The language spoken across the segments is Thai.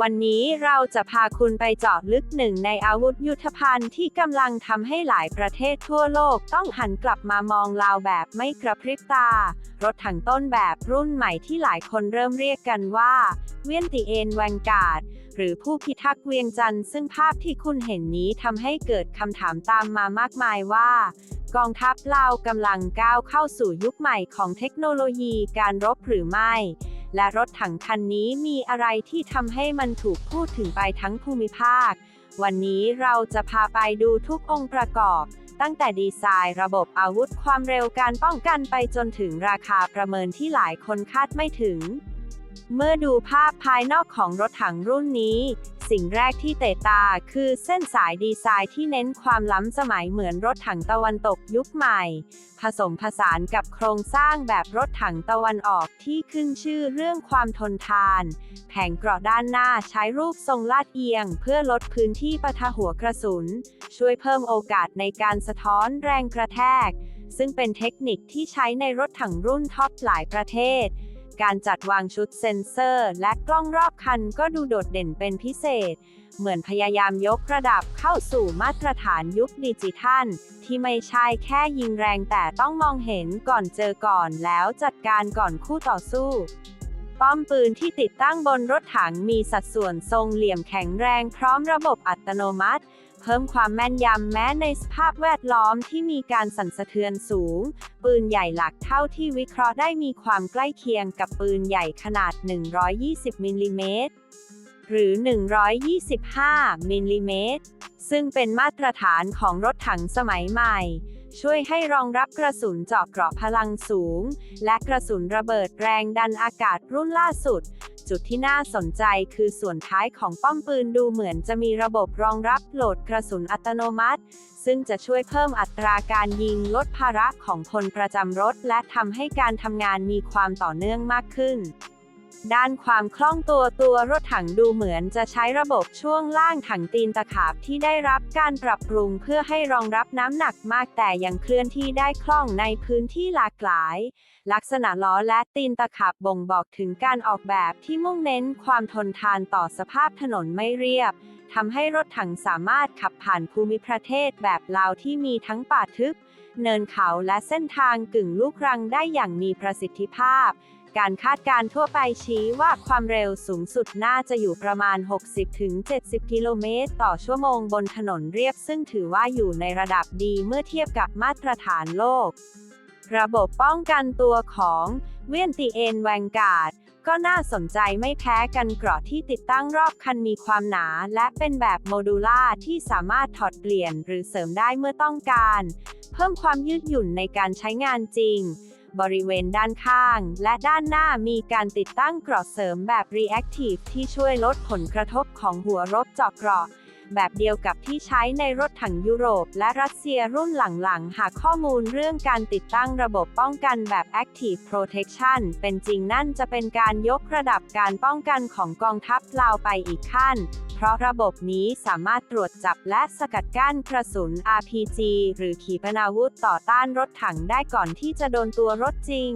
วันนี้เราจะพาคุณไปเจาะลึกหนึ่งในอาวุธยุทธภัณฑ์ที่กำลังทำให้หลายประเทศทั่วโลกต้องหันกลับมามองลาวแบบไม่กระพริบตา รถถังต้นแบบรุ่นใหม่ที่หลายคนเริ่มเรียกกันว่า เวียนติเอนแวงการ์ดหรือผู้พิทักษ์เวียงจันทร์ซึ่งภาพที่คุณเห็นนี้ทำให้เกิดคำถามตามมามากมายว่ากองทัพลาวกำลังก้าวเข้าสู่ยุคใหม่ของเทคโนโลยีการรบหรือไม่ และรถถังคันนี้มีอะไรที่ทำให้มันถูกพูดถึงไปทั้งภูมิภาค วันนี้เราจะพาไปดูทุกองค์ประกอบ ตั้งแต่ดีไซน์ระบบอาวุธความเร็วการป้องกันไปจนถึงราคาประเมินที่หลายคนคาดไม่ถึง เมื่อดูภาพภายนอกของรถถังรุ่นนี้ สิ่งแรกที่เตะตา คือเส้นสายดีไซน์ที่เน้นความล้ำสมัยเหมือนรถถังตะวันตกยุคใหม่ ผสมผสานกับโครงสร้างแบบรถถังตะวันออกที่ขึ้นชื่อเรื่องความทนทาน แผงเกราะด้านหน้าใช้รูปทรงลาดเอียง เพื่อลดพื้นที่ปะทะหัวกระสุน ช่วยเพิ่มโอกาสในการสะท้อนแรงกระแทก ซึ่งเป็นเทคนิคที่ใช้ในรถถังรุ่นท็อปหลายประเทศ การจัดวางชุดเซ็นเซอร์ และกล้องรอบคันก็ดูโดดเด่นเป็นพิเศษ เหมือนพยายามยกระดับเข้าสู่มาตรฐานยุคดิจิทัล ที่ไม่ใช่แค่ยิงแรงแต่ต้องมองเห็นก่อนเจอก่อนแล้วจัดการก่อนคู่ต่อสู้ป้อมปืนที่ติดตั้งบนรถถังมีสัดส่วนทรงเหลี่ยมแข็งแรงพร้อมระบบอัตโนมัติ เพิ่มความแม่นยำแม้ในสภาพแวดล้อมที่มีการสั่นสะเทือนสูง ปืนใหญ่หลักเท่าที่วิเคราะห์ได้มีความใกล้เคียงกับปืนใหญ่ขนาด 120 มิลลิเมตรหรือ 125 มิลลิเมตร ซึ่งเป็นมาตรฐานของรถถังสมัยใหม่ ช่วยให้รองรับกระสุนเจาะเกราะพลังสูง และกระสุนระเบิดแรงดันอากาศรุ่นล่าสุด จุดที่น่าสนใจคือส่วนท้ายของป้อมปืนดูเหมือนจะมีระบบรองรับโหลดกระสุนอัตโนมัติ ซึ่งจะช่วยเพิ่มอัตราการยิงลดภาระของพลประจำรถ และทำให้การทำงานมีความต่อเนื่องมากขึ้น ด้านความคล่องตัวตัวรถถังดูเหมือนจะใช้ระบบช่วงล่างถังตีนตะขาบที่ได้รับการปรับปรุงเพื่อให้รองรับน้ำหนักมากแต่ยังเคลื่อนที่ได้คล่องในพื้นที่หลากหลาย ลักษณะล้อและตีนตะขาบบ่งบอกถึงการออกแบบที่มุ่งเน้นความทนทานต่อสภาพถนนไม่เรียบทำให้รถถังสามารถขับผ่านภูมิประเทศแบบลาวที่มีทั้งป่าทึบ เนินเขาและเส้นทางกึ่งลูกรังได้อย่างมีประสิทธิภาพ การคาดการณ์ทั่วไปชี้ว่าความเร็วสูงสุดน่าจะอยู่ประมาณ 60-70 กิโลเมตรต่อชั่วโมงบนถนนเรียบซึ่งถือว่าอยู่ในระดับดีเมื่อเทียบกับมาตรฐานโลก ระบบป้องกันตัวของเวียนติเอนแวงการ์ดก็น่าสนใจไม่แพ้กันกราะที่ติดตั้งรอบคันมีความหนา และเป็นแบบโมดูล่าที่สามารถถอดเปลี่ยนหรือเสริมได้เมื่อต้องการ เพิ่มความยืดหยุ่นในการใช้งานจริง บริเวณด้านข้าง และด้านหน้ามีการติดตั้งกรอบเสริมแบบ Reactive ที่ช่วยลดผลกระทบของหัวรบเจาะกรอบ แบบเดียวกับที่ใช้ในรถถังยุโรป และรัสเซียรุ่นหลังๆ หากข้อมูลเรื่องการติดตั้งระบบป้องกันแบบ Active Protection เป็นจริงนั่นจะเป็นการยกระดับการป้องกันของกองทัพลาวไปอีกขั้น เพราะระบบนี้สามารถตรวจจับและสกัดกั้นกระสุน RPG หรือขีปนาวุธต่อต้านรถถังได้ก่อนที่จะโดนตัวรถจริง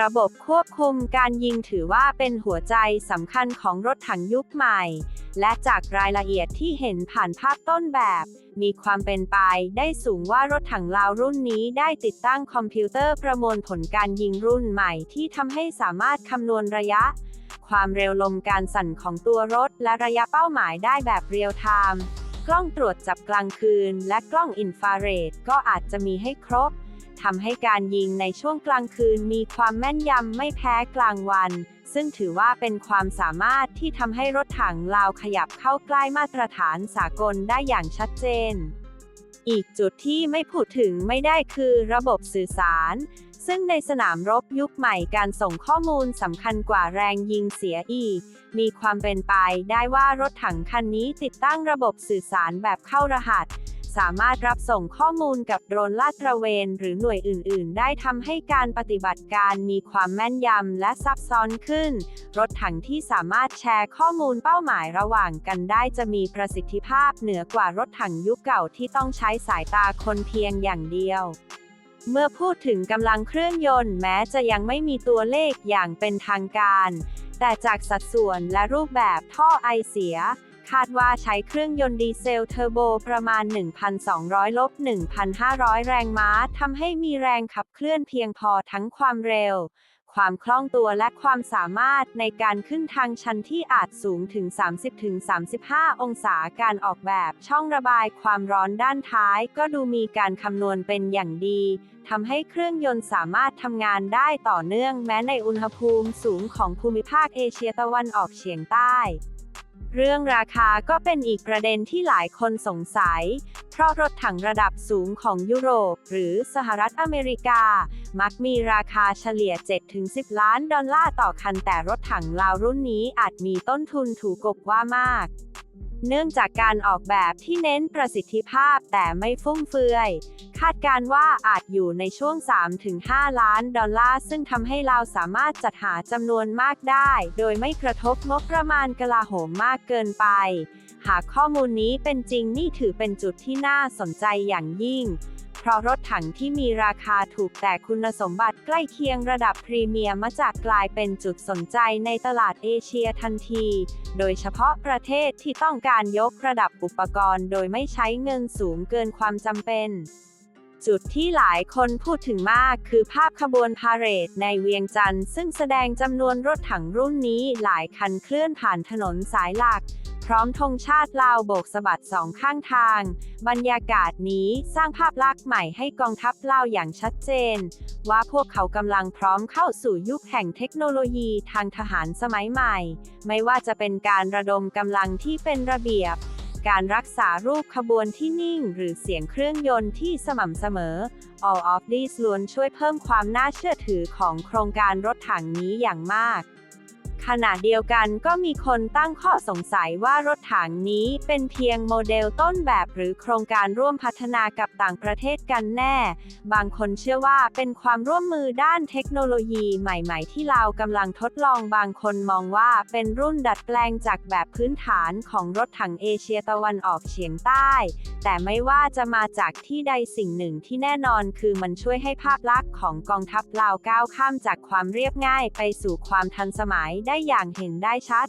ระบบควบคุมการยิงถือว่าเป็นหัวใจสำคัญของรถถังยุคใหม่ และจากรายละเอียดที่เห็นผ่านภาพต้นแบบ มีความเป็นไปได้สูงว่ารถถังลาวรุ่นนี้ได้ติดตั้งคอมพิวเตอร์ประมวลผลการยิงรุ่นใหม่ที่ทำให้สามารถคำนวณระยะ ความเร็วลมการสั่นของตัวรถและระยะเป้าหมายได้แบบเรียลไทม์กล้องตรวจจับกลางคืน และกล้องอินฟราเรดก็อาจจะมีให้ครบ ทำให้การยิงในช่วงกลางคืนมีความแม่นยำไม่แพ้กลางวัน ซึ่งถือว่าเป็นความสามารถที่ทำให้รถถังลาวขยับเข้าใกล้มาตรฐานสากลได้อย่างชัดเจน อีกจุดที่ไม่พูดถึงไม่ได้คือระบบสื่อสาร ซึ่งในสนามรบยุคใหม่การส่งข้อมูลสำคัญกว่าแรงยิงเสียอีก มีความเป็นไปได้ว่ารถถังคันนี้ติดตั้งระบบสื่อสารแบบเข้ารหัส สามารถรับส่งข้อมูลกับโดรนลาดตระเวน หรือหน่วยอื่น ๆ ได้ทำให้การปฏิบัติการมีความแม่นยำและซับซ้อนขึ้น รถถังที่สามารถแชร์ข้อมูลเป้าหมายระหว่างกันได้จะมีประสิทธิภาพเหนือกว่ารถถังยุคเก่าที่ต้องใช้สายตาคนเพียงอย่างเดียวเมื่อพูดถึงกำลังเครื่องยนต์แม้จะยังไม่มีตัวเลขอย่างเป็นทางการ แต่จากสัดส่วนและรูปแบบท่อไอเสีย คาดว่าใช้เครื่องยนต์ดีเซลเทอร์โบประมาณ 1,200ลบ1,500 แรงม้าทำให้มีแรงขับเคลื่อนเพียงพอทั้งความเร็ว ความคล่องตัวและความสามารถในการขึ้นทางชันที่อาจสูงถึง 30-35 องศาการออกแบบช่องระบายความร้อนด้านท้าย ก็ดูมีการคำนวณเป็นอย่างดีทำให้เครื่องยนต์สามารถทำงานได้ต่อเนื่องแม้ในอุณหภูมิสูงของภูมิภาคเอเชียตะวันออกเฉียงใต้ เรื่องราคาก็เป็นอีกประเด็นที่หลายคนสงสัย เพราะรถถังระดับสูงของยุโรป หรือสหรัฐอเมริกา มักมีราคาเฉลี่ย 7-10 ล้านดอลลาร์ต่อคันแต่รถถังลาวรุ่นนี้อาจมีต้นทุนถูกกบว่า มาก เนื่องจากการออกแบบที่เน้นประสิทธิภาพแต่ไม่ฟุ่มเฟือย คาดการว่าอาจอยู่ในช่วง 3-5 ล้านดอลลาร์ ซึ่งทำให้เราสามารถจัดหาจำนวนมากได้ โดยไม่กระทบงบประมาณกลาโหมมากเกินไป หากข้อมูลนี้เป็นจริงนี่ถือเป็นจุดที่น่าสนใจอย่างยิ่ง เพราะรถถังที่มีราคาถูกแต่คุณสมบัติใกล้เคียงระดับพรีเมียมมาจากกลายเป็นจุดสนใจในตลาดเอเชียทันที โดยเฉพาะประเทศที่ต้องการยกระดับอุปกรณ์โดยไม่ใช้เงินสูงเกินความจำเป็นจุดที่หลายคนพูดถึงมากคือภาพขบวนพาเหรดในเวียงจันทร์ซึ่งแสดงจำนวนรถถังรุ่นนี้หลายคันเคลื่อนผ่านถนนสายหลัก พร้อมธงชาติลาวโบกสะบัดสองข้างทาง บรรยากาศนี้สร้างภาพลักษณ์ใหม่ให้กองทัพลาวอย่างชัดเจน ว่าพวกเขากำลังพร้อมเข้าสู่ยุคแห่งเทคโนโลยีทางทหารสมัยใหม่ ไม่ว่าจะเป็นการระดมกำลังที่เป็นระเบียบการรักษารูปขบวนที่นิ่ง หรือเสียงเครื่องยนต์ที่สม่ำเสมอ All of these ล้วนช่วยเพิ่มความน่าเชื่อถือของโครงการรถถังนี้อย่างมาก ขณะเดียวกันก็มีคนตั้งข้อสงสัยว่ารถถังนี้เป็นเพียงโมเดลต้นแบบหรือโครงการร่วมพัฒนากับต่างประเทศกันแน่ บางคนเชื่อว่าเป็นความร่วมมือด้านเทคโนโลยีใหม่ๆ ที่ลากำลังทดลองบางคนมองว่าเป็นรุ่นดัดแปลงจากแบบพื้นฐานของรถถังเอเชียตะวันออกเฉียงใต้ แต่ไม่ว่าจะมาจากที่ใดสิ่งหนึ่งที่แน่นอนคือมันช่วยให้ภาพลักษณ์ของกองทัพลาวก้าวข้ามจากความเรียบง่ายไปสู่ความทันสมัยได้ได้อย่างเห็นได้ชัด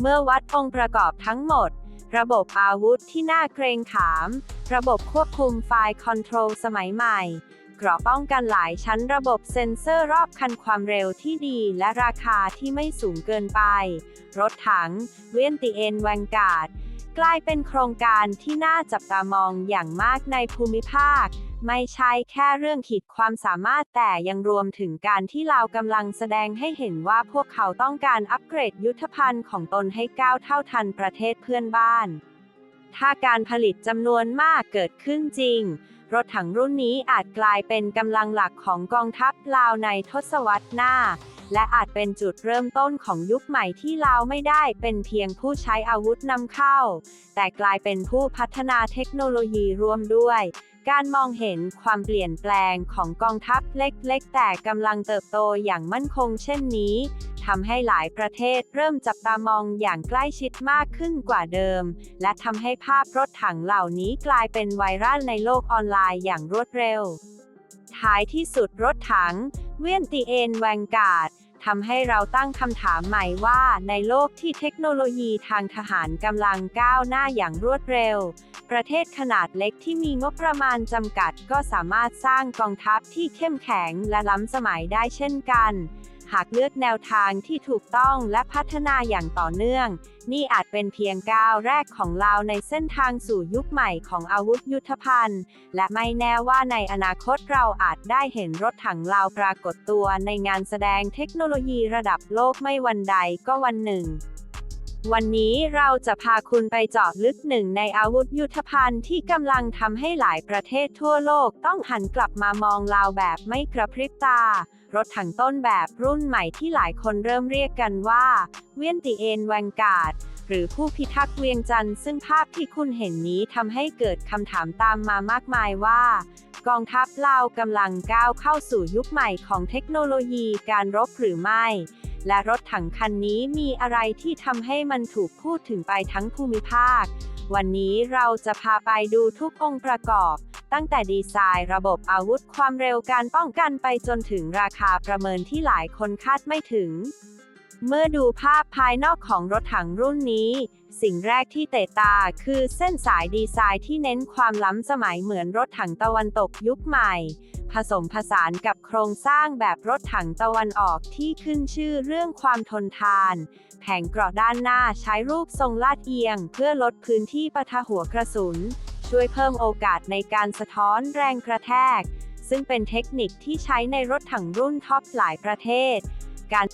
เมื่อวัดองค์ประกอบทั้งหมด ระบบอาวุธที่น่าเกรงขาม ระบบควบคุมไฟล์คอนโทรลสมัยใหม่เกราะป้องกันหลายชั้นระบบเซ็นเซอร์รอบคันความเร็วที่ดีและราคาที่ไม่สูงเกินไป รถถัง เวียนติเอ็นแวงการ์ด กลายเป็นโครงการที่น่าจับตามองอย่างมากในภูมิภาค ไม่ใช่แค่เรื่องขีดความสามารถแต่ยังรวมถึงการที่ลาวกำลังแสดงให้เห็นว่าพวกเขาต้องการอัปเกรดยุทธภัณฑ์ของตนให้ก้าวเท่าทันประเทศเพื่อนบ้าน ถ้าการผลิตจำนวนมากเกิดขึ้นจริง รถถังรุ่นนี้อาจกลายเป็นกำลังหลักของกองทัพลาวในทศวรรษหน้า และอาจเป็นจุดเริ่มต้นของยุคใหม่ที่ลาวไม่ได้เป็นเพียงผู้ใช้อาวุธนำเข้า แต่กลายเป็นผู้พัฒนาเทคโนโลยีร่วมด้วย การมองเห็นความเปลี่ยนแปลงของกองทัพเล็กๆ แต่กำลังเติบโตอย่างมั่นคงเช่นนี้ทำให้หลายประเทศเริ่มจับตามองอย่างใกล้ชิดมากขึ้นกว่าเดิม และทำให้ภาพรถถังเหล่านี้กลายเป็นไวรัลในโลกออนไลน์อย่างรวดเร็ว ท้ายที่สุดรถถัง เวียนตีเอ็นแวงการ์ดทำให้เราตั้งคำถามใหม่ว่าในโลกที่เทคโนโลยีทางทหารกำลังก้าวหน้าอย่างรวดเร็ว ประเทศขนาดเล็กที่มีงบประมาณจำกัด ก็สามารถสร้างกองทัพที่เข้มแข็งและล้ำสมัยได้เช่นกัน หากเลือกแนวทางที่ถูกต้องและพัฒนาอย่างต่อเนื่อง นี่อาจเป็นเพียงก้าวแรกของเราในเส้นทางสู่ยุคใหม่ของอาวุธยุทธภัณฑ์ และไม่แน่ว่าในอนาคตเราอาจได้เห็นรถถังลาวปรากฏตัวในงานแสดงเทคโนโลยีระดับโลกไม่วันใดก็วันหนึ่ง วันนี้เราจะพาคุณไปเจาะลึกหนึ่งในอาวุธยุทธภัณฑ์ที่กำลังทำให้หลายประเทศทั่วโลกต้องหันกลับมามองลาวแบบไม่กระพริบตา รถถังต้นแบบรุ่นใหม่ที่หลายคนเริ่มเรียกกันว่า เวียนติเอ็นแวงการ์ดหรือผู้พิทักษ์เวียงจันทร์ซึ่งภาพที่คุณเห็นนี้ทำให้เกิดคำถามตามมามากมายว่า กองทัพลาวกำลังก้าวเข้าสู่ยุคใหม่ของเทคโนโลยีการรบหรือไม่ และรถถังคันนี้มีอะไรที่ทำให้มันถูกพูดถึงไปทั้งภูมิภาค วันนี้เราจะพาไปดูทุกองค์ประกอบ ตั้งแต่ดีไซน์ระบบอาวุธความเร็วการป้องกันไปจนถึงราคาประเมินที่หลายคนคาดไม่ถึง เมื่อดูภาพภายนอกของรถถังรุ่นนี้ สิ่งแรกที่เตะตาคือเส้นสายดีไซน์ที่เน้นความล้ำสมัยเหมือนรถถังตะวันตกยุคใหม่ ผสมผสานกับโครงสร้างแบบรถถังตะวันออกที่ขึ้นชื่อเรื่องความทนทาน แผงเกราะด้านหน้าใช้รูปทรงลาดเอียง เพื่อลดพื้นที่ปะทะหัวกระสุน ช่วยเพิ่มโอกาสในการสะท้อนแรงกระแทก ซึ่งเป็นเทคนิคที่ใช้ในรถถังรุ่นท็อปหลายประเทศ การ